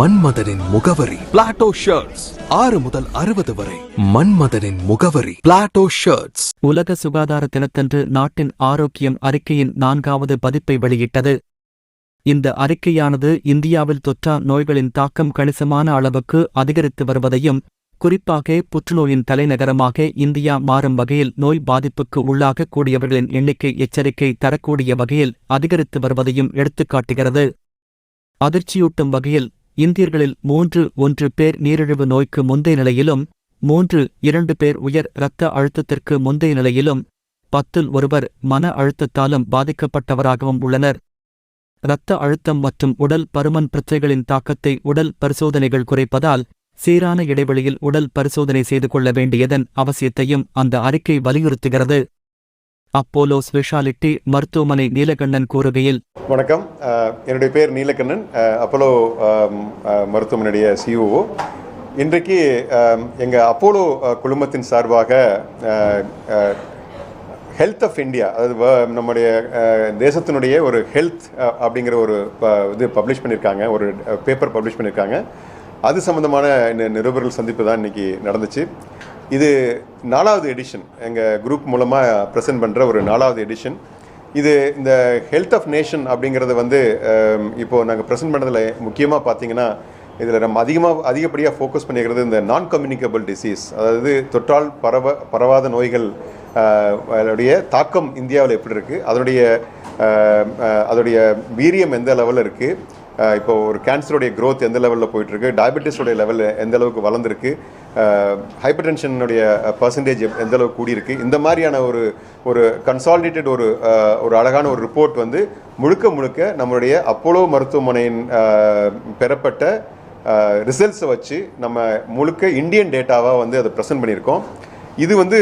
மன்மதனின் முகவரி. Plato shirts ஆறு முதல் அறுபது வரை. மன்மதனின் முகவரி. பிளாட்டோ ஷர்ட்ஸ் உலக சுகாதார தினத்தன்று நாட்டின் ஆரோக்கியம் அறிக்கையின் நான்காவது பதிப்பை வெளியிட்டது. இந்த அறிக்கையானது இந்தியாவில் தொற்றா நோய்களின் தாக்கம் கணிசமான அளவுக்கு அதிகரித்து வருவதையும் குறிப்பாக புற்றுநோயின் தலைநகரமாக இந்தியா மாறும் வகையில் நோய் பாதிப்புக்கு உள்ளாகக் கூடியவர்களின் எண்ணிக்கை எச்சரிக்கை தரக்கூடிய வகையில் அதிகரித்து வருவதையும் எடுத்துக்காட்டுகிறது. அதிர்ச்சியூட்டும் வகையில் இந்தியர்களில் மூன்று ஒன்று பேர் நீரிழிவு நோய்க்கு முந்தைய நிலையிலும் மூன்று இரண்டு பேர் உயர் இரத்த அழுத்தத்திற்கு முந்தைய நிலையிலும் பத்தில் ஒருவர் மன அழுத்தத்தாலும் பாதிக்கப்பட்டவராகவும் உள்ளனர். இரத்த அழுத்தம் மற்றும் உடல் பருமன் பிரச்சனைகளின் தாக்கத்தை உடல் பரிசோதனைகள் குறைப்பதால் சீரான இடைவெளியில் உடல் பரிசோதனை செய்து கொள்ள வேண்டியதன் அவசியத்தையும் அந்த அறிக்கை வலியுறுத்துகிறது. அப்போலோ ஸ்பெஷாலிட்டி மருத்துவமனை நீலகண்ணன் கூறுகையில் வணக்கம். என்னுடைய பேர் நீலகண்ணன். அப்போலோ மருத்துவமனையுடைய சிஓஓ இன்றைக்கு எங்கள் அப்போலோ குழுமத்தின் சார்பாக ஹெல்த் ஆஃப் இந்தியா அதாவது வ- நம்முடைய தேசத்தினுடைய ஒரு ஹெல்த் அப்படிங்கிற ஒரு ப- இது பப்ளிஷ் பண்ணியிருக்காங்க ஒரு பேப்பர் பப்ளிஷ் பண்ணியிருக்காங்க அது சம்மந்தமான நிருபர்கள் சந்திப்பு தான் இன்னைக்கு நடந்துச்சு. இது நாலாவது எடிஷன் எங்கள் குரூப் மூலமாக ப்ரெசென்ட் பண்ணுற ஒரு நாலாவது எடிஷன் இது இந்த ஹெல்த் ஆஃப் நேஷன் அப்படிங்கிறது வந்து இப்போது நாங்கள் ப்ரெசென்ட் பண்ணதில் முக்கியமாக பார்த்தீங்கன்னா இதில் நம்ம அதிகமாக அதிகப்படியாக ஃபோக்கஸ் பண்ணிக்கிறது இந்த நான் கம்யூனிகபிள் டிசீஸ் அதாவது தொற்றால் பரவ பரவாத நோய்கள் அதனுடைய தாக்கம் இந்தியாவில் எப்படி இருக்குது அதனுடைய அதோடைய வீரியம் எந்த லெவலில் இருக்குது இப்போ ஒரு கேன்சருடைய க்ரோத் எந்த லெவலில் போயிட்டுருக்கு? டயபெட்டிஸோடைய லெவல் எந்த அளவுக்கு வளர்ந்துருக்கு? ஹைப்பர் டென்ஷனுடைய பர்சன்டேஜ் எந்த அளவுக்கு கூடியிருக்கு? இந்த மாதிரியான ஒரு ஒரு கன்சாலிடேட்டட் ஒரு ஒரு அழகான ஒரு ரிப்போர்ட் வந்து முழுக்க முழுக்க நம்மளுடைய அப்போலோ மருத்துவமனையின் பெறப்பட்ட ரிசல்ட்ஸை வச்சு நம்ம முழுக்க இந்தியன் டேட்டாவாக வந்து அதை ப்ரெசென்ட் பண்ணியிருக்கோம். இது வந்து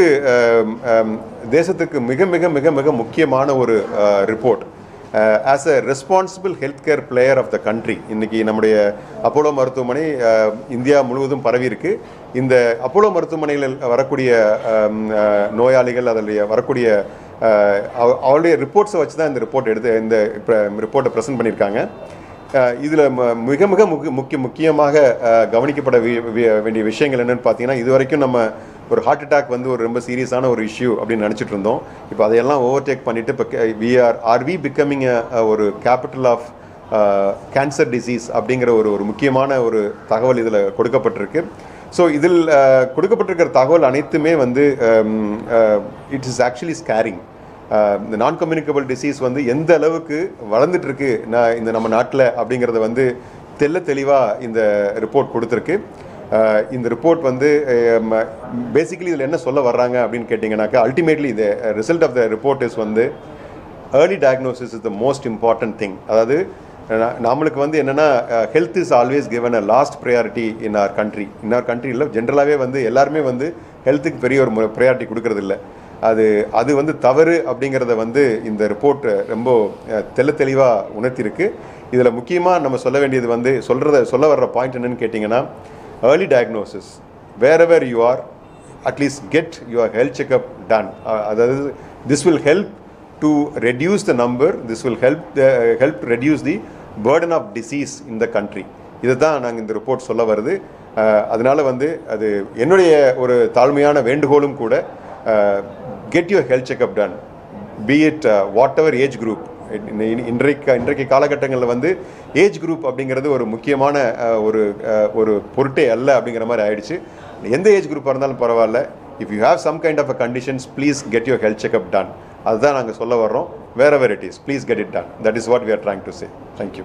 தேசத்துக்கு மிக மிக மிக மிக முக்கியமான ஒரு report as a responsible health care player of the country இன்றைக்கி நம்முடைய அப்போலோ மருத்துவமனை uh, இந்தியா முழுவதும் பரவி இருக்கு இந்த அப்போலோ மருத்துவமனையில் வரக்கூடிய um, uh, நோயாளிகள் அதில் வரக்கூடிய uh, அவ- அவருடைய ரிப்போர்ட்ஸை வச்சு தான் இந்த ரிப்போர்ட் எடுத்து இந்த ரிப்போர்ட்டை ப்ரெசென்ட் பண்ணியிருக்காங்க. இதில் மிக மிக முக்கிய முக்கிய முக்கியமாக கவனிக்கப்பட வி- வேண்டிய விஷயங்கள் என்னென்னு பார்த்தீங்கன்னா இது வரைக்கும் நம்ம ஒரு ஹார்ட் அட்டாக் வந்து ஒரு ரொம்ப சீரியஸான ஒரு இஷ்யூ அப்படின்னு நினச்சிட்டு இருந்தோம். இப்போ அதையெல்லாம் ஓவர்டேக் பண்ணிவிட்டு இப்போ we are are we becoming ஒரு கேபிட்டல் ஆஃப் கேன்சர் டிசீஸ் அப்படிங்கிற ஒரு ஒரு முக்கியமான ஒரு தகவல் இதில் கொடுக்கப்பட்டிருக்கு. ஸோ இதில் கொடுக்கப்பட்டிருக்கிற தகவல் அனைத்துமே வந்து இட்ஸ் இஸ் ஆக்சுவலி ஸ்கேரிங் இந்த நான் கம்யூனிகபிள் டிசீஸ் வந்து எந்த அளவுக்கு வளர்ந்துட்டுருக்கு நான் இந்த நம்ம நாட்டில் அப்படிங்கிறத வந்து தெல்ல தெளிவாக இந்த ரிப்போர்ட் கொடுத்துருக்கு. இந்த ரிப்போர்ட் வந்து பேசிக்கலி இதில் என்ன சொல்ல வர்றாங்க அப்படின்னு கேட்டிங்கனாக்கா அல்டிமேட்லி இது result of the report is வந்து early diagnosis is the most important thing அதாவது நம்மளுக்கு வந்து என்னென்னா health is always given a last priority in our country in our கண்ட்ரியில் ஜென்ரலாகவே வந்து எல்லாருமே வந்து ஹெல்த்துக்கு பெரிய ஒரு ப்ரையாரிட்டி கொடுக்கறதில்ல. அது அது வந்து தவறு அப்படிங்கிறத வந்து இந்த ரிப்போர்ட் ரொம்ப அஹ், தெள்ள தெளிவாக உணர்த்தியிருக்கு இதில் முக்கியமாக நம்ம சொல்ல வேண்டியது வந்து சொல்கிறத சொல்ல வர்ற பாயிண்ட் என்னென்னு கேட்டிங்கன்னா early diagnosis wherever you are at least get your health checkup done Uh, அதாவது this will help to reduce the number this will help the, help reduce the burden of disease in the country இதை தான் நாங்கள் இந்த report சொல்ல வருது அஹ், அதனால வந்து அது என்னுடைய ஒரு தாழ்மையான வேண்டுகோளும் கூட get your health checkup done be it whatever age group இன்றைக்கு இன்றைக்கு காலகட்டங்களில் வந்து ஏஜ் குரூப் அப்படிங்கிறது ஒரு முக்கியமான ஒரு ஒரு பொருட்டே அல்ல அப்படிங்கிற மாதிரி ஆயிடுச்சு எந்த ஏஜ் குரூப்பாக இருந்தாலும் பரவாயில்ல if you have some kind of a conditions please get your health checkup done அதுதான் நாங்கள் சொல்ல வர்றோம் வேற varieties it is please get it done that is what we are trying to say thank you